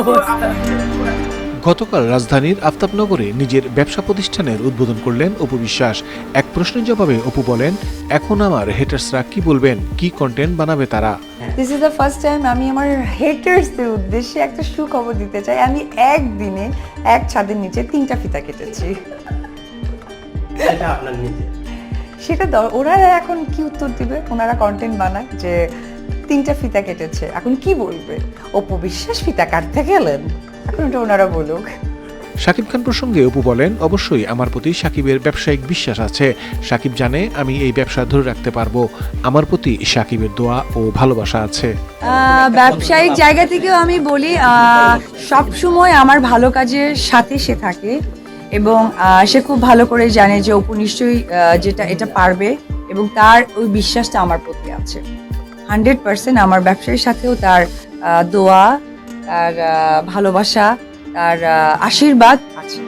অবস্থা। গতকাল রাজধানীর আফতাবনগরে নিজের ব্যবসা প্রতিষ্ঠানের উদ্বোধন করলেন অপু বিশ্বাস। এক প্রশ্নের জবাবে অপু বলেন এখন আমার হেটার্সরা কি বলবেন কি কন্টেন্ট বানাবে তারা? This is the first time আমি আমার হেটার্সদের উদ্দেশ্যে একটা সুখবর দিতে চাই। আমি একদিনে এক ছাদের নিচে তিনটা ফিতা কেটেছি। এটা আপনার নিজে সেটা ওনারা এখন কি উত্তর দিবে? ওনারা কন্টেন্ট বানায় যে তিনটা ফিতা কেটেছে। এখন কি বলবে? অপু বিশ্বাস ফিতা কাটতে গেলেন। এখন ওটা ওনারা বলুক। শাকিব খান প্রসঙ্গে অপু বলেন অবশ্যই আমার প্রতি সাকিবের ব্যবসায়িক বিশ্বাস আছে। সাকিব জানে আমি এই ব্যবসা ধরে রাখতে পারব। আমার প্রতি সাকিবের দোয়া ও ভালোবাসা আছে। আহ, ব্যবসায়িক জায়গা থেকেও আমি বলি সব সময় আমার ভালো কাজের সাথে সে থাকে এবং সে খুব ভালো করে জানে যে অপু নিশ্চয়ই যেটা এটা পারবে এবং তার ওই বিশ্বাসটা আমার প্রতি আছে। হান্ড্রেড পার্সেন্ট আমার ব্যবসায়ীর সাথেও তার দোয়া তার ভালোবাসা তার আশীর্বাদ আছে।